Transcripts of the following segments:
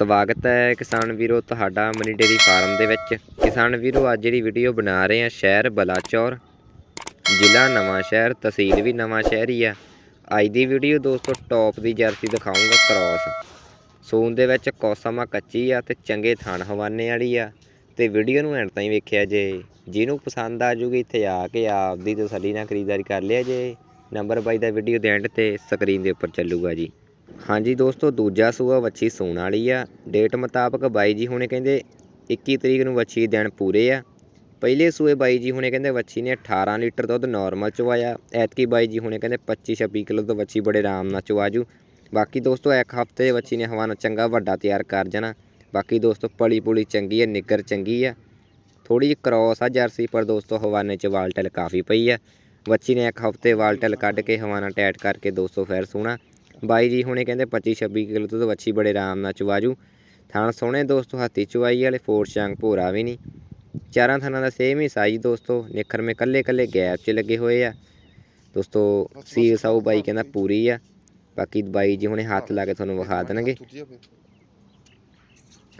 ਸਵਾਗਤ ਹੈ ਕਿਸਾਨ ਵੀਰੋ ਤੁਹਾਡਾ ਮਨੀ ਡੇਰੀ ਫਾਰਮ ਦੇ ਵਿੱਚ। ਕਿਸਾਨ ਵੀਰੋ, ਅੱਜ ਜਿਹੜੀ ਵੀਡੀਓ ਬਣਾ ਰਹੇ ਆ ਸ਼ਹਿਰ ਬਲਾਚੌਰ, ਜ਼ਿਲ੍ਹਾ ਨਵਾਂ ਸ਼ਹਿਰ, ਤਹਿਸੀਲ ਵੀ ਨਵਾਂ ਸ਼ਹਿਰ ਹੀ ਆ। ਅੱਜ ਦੀ ਵੀਡੀਓ ਦੋਸਤੋ ਟੌਪ ਦੀ ਜਰਸੀ ਦਿਖਾਉਂਗਾ ਕ੍ਰਾਸ ਸੂਨ ਦੇ ਵਿੱਚ ਕੌਸਮਾ ਕੱਚੀ ਆ ਤੇ ਚੰਗੇ ਥਾਣ ਹਵਾਨੇ ਵਾਲੀ ਆ। ਤੇ ਵੀਡੀਓ ਨੂੰ ਐਂਡ ਤਾਈਂ ਵੇਖਿਆ ਜੇ। ਜਿਹਨੂੰ ਪਸੰਦ ਆ ਜੂਗੀ ਇੱਥੇ ਆ ਕੇ ਆਪਦੀ ਤਸੱਲੀ ਨਾਲ ਖਰੀਦਦਾਰੀ ਕਰ ਲਿਆ ਜੇ। ਨੰਬਰ ਬਾਈ ਦਾ ਵੀਡੀਓ ਦੇ ਐਂਡ ਤੇ ਸਕਰੀਨ ਦੇ ਉੱਪਰ ਚੱਲੂਗਾ ਜੀ। ਹਾਂਜੀ ਦੋਸਤੋ, ਦੂਜਾ ਸੂਆ ਵੱਛੀ ਸੂਣ ਵਾਲੀ ਆ। ਡੇਟ ਮੁਤਾਬਕ ਬਾਈ ਜੀ ਹੁਣੇ ਕਹਿੰਦੇ 21 ਤਰੀਕ ਨੂੰ ਵੱਛੀ ਦਿਨ ਪੂਰੇ ਆ। ਪਹਿਲੇ ਸੂਏ ਬਾਈ ਜੀ ਹੁਣੇ ਕਹਿੰਦੇ ਵੱਛੀ ਨੇ 18 ਲੀਟਰ ਦੁੱਧ ਨਾਰਮਲ ਚਵਾਇਆ। ਐਤਕੀ ਬਾਈ ਜੀ ਹੁਣੇ ਕਹਿੰਦੇ 25 26 ਕਿਲੋ ਤੋਂ ਵੱਛੀ ਬੜੇ ਆਰਾਮ ਨਾਲ ਚਵਾਜੂ। ਬਾਕੀ ਦੋਸਤੋ, ਇੱਕ ਹਫ਼ਤੇ ਵੱਛੀ ਨੇ ਹਵਾਨਾ ਚੰਗਾ ਵੱਡਾ ਤਿਆਰ ਕਰ ਜਾਣਾ। ਬਾਕੀ ਦੋਸਤੋ, ਪਲੀ ਪੁਲੀ ਚੰਗੀ ਹੈ ਨਿੱਗਰ ਚੰਗੀ ਆ। ਥੋੜੀ ਜਿਹੀ ਕ੍ਰੋਸ ਆ ਜਰਸੀ, ਪਰ ਦੋਸਤੋ, ਹਵਾਨੇ ਚ ਵਾਲਟਲ ਕਾਫੀ ਪਈ ਆ। ਵੱਛੀ ਨੇ ਇੱਕ ਹਫ਼ਤੇ ਵਾਲਟਲ ਕੱਢ ਕੇ ਹਵਾਨਾ ਟੈਟ ਕਰਕੇ ਦੋਸਤੋ ਫਿਰ ਸੋਹਣਾ ਬਾਈ ਜੀ ਹੁਣੇ ਕਹਿੰਦੇ 25 26 ਕਿਲੋ ਤੋਂ ਵੱਛੀ ਬੜੇ ਆਰਾਮ ਨਾਲ ਚਵਾਜੂ। ਥਾਣ ਸੋਹਣੇ ਦੋਸਤੋ, ਹੱਥੀ ਚਵਾਈ ਵਾਲੇ, ਫੋਰ ਸ਼ੰਗ ਭੋਰਾ ਵੀ ਨਹੀਂ। ਚਾਰਾਂ ਥਣਾਂ ਦਾ ਸੇਮ ਹੀ ਸਾਈਜ਼ ਦੋਸਤੋ, ਨਿਖਰ ਮੇ ਕੱਲੇ ਕੱਲੇ ਗੈਪ 'ਚ ਲੱਗੇ ਹੋਏ ਆ। ਦੋਸਤੋ, ਸੀਲ ਸਾਊ ਬਾਈ ਕਹਿੰਦਾ ਪੂਰੀ ਆ। ਬਾਕੀ ਬਾਈ ਜੀ ਹੁਣੇ ਹੱਥ ਲਾ ਕੇ ਤੁਹਾਨੂੰ ਵਿਖਾ ਦੇਣਗੇ।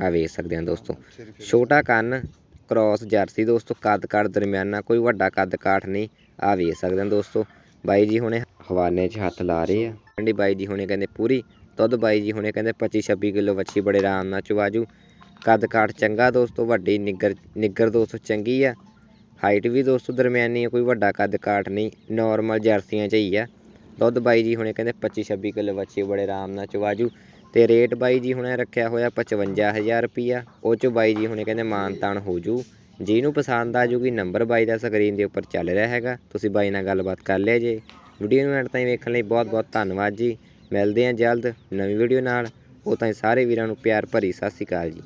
ਆ ਵੇਖ ਸਕਦੇ ਆ ਦੋਸਤੋ। ਛੋਟਾ ਕੰਨ ਕ੍ਰਾਸ ਜਰਸੀ ਦੋਸਤੋ ਕੱਦ ਕਾਠ ਦਰਮਿਆਨਾ, ਕੋਈ ਵੱਡਾ ਕੱਦ ਕਾਠ ਨਹੀਂ। ਆ ਵੇਖ ਸਕਦੇ ਆ ਦੋਸਤੋ। ਬਾਈ ਜੀ ਹੁਣੇ ਹਵਾਨੇ 'ਚ ਹੱਥ ਲਾ ਰਹੇ ਆ। ਕਹਿੰਦੀ ਬਾਈ ਜੀ ਹੁਣੇ ਕਹਿੰਦੇ ਪੂਰੀ, ਦੁੱਧ ਬਾਈ ਜੀ ਹੁਣੇ ਕਹਿੰਦੇ 25 26 ਕਿਲੋ ਵੱਛੀ ਬੜੇ ਆਰਾਮ ਨਾਲ ਚਵਾਜੂ। ਕੱਦ ਕਾਠ ਚੰਗਾ ਦੋਸਤੋ ਵੱਡੀ ਨਿੱਗਰ ਨਿੱਗਰ ਦੋਸਤੋ ਚੰਗੀ ਆ। ਹਾਈਟ ਵੀ ਦੋਸਤੋ ਦਰਮਿਆਨੀ ਆ, ਕੋਈ ਵੱਡਾ ਕੱਦ ਕਾਠ ਨਹੀਂ ਨਾਰਮਲ ਜਰਸੀਆਂ 'ਚ ਹੀ ਆ। ਦੁੱਧ ਬਾਈ ਜੀ ਹੁਣੇ ਕਹਿੰਦੇ 25 26 ਕਿਲੋ ਵੱਛੀ ਬੜੇ ਆਰਾਮ ਨਾਲ ਚਵਾਜੂ। ਤੇ ਰੇਟ ਬਾਈ ਜੀ ਹੁਣੇ ਰੱਖਿਆ ਹੋਇਆ 55000 ਰੁਪਿਆ ਉਹ 'ਚੋਂ ਬਾਈ ਜੀ ਹੁਣੇ ਕਹਿੰਦੇ ਮਾਨ ਤਾਨ ਹੋ ਜੂ। ਜਿਹਨੂੰ ਪਸੰਦ ਆ ਜੂਗੀ, ਨੰਬਰ ਬਾਈ ਦਾ ਸਕਰੀਨ ਦੇ ਉੱਪਰ ਚੱਲ ਰਿਹਾ ਹੈਗਾ। ਤੁਸੀਂ ਬਾਈ ਨਾਲ ਗੱਲਬਾਤ ਕਰ ਲਿਆ ਜੇ। ਵੀਡੀਓ ਨੂੰ ਐਂਡ ਤਾਈਂ ਵੇਖਣ ਲਈ ਬਹੁਤ ਬਹੁਤ ਧੰਨਵਾਦ ਜੀ। ਮਿਲਦੇ ਹਾਂ ਜਲਦ ਨਵੀਂ ਵੀਡੀਓ ਨਾਲ। ਉਹ ਤਾਈਂ ਸਾਰੇ ਵੀਰਾਂ ਨੂੰ ਪਿਆਰ ਭਰੀ ਸਤਿ ਸ਼੍ਰੀ ਅਕਾਲ ਜੀ।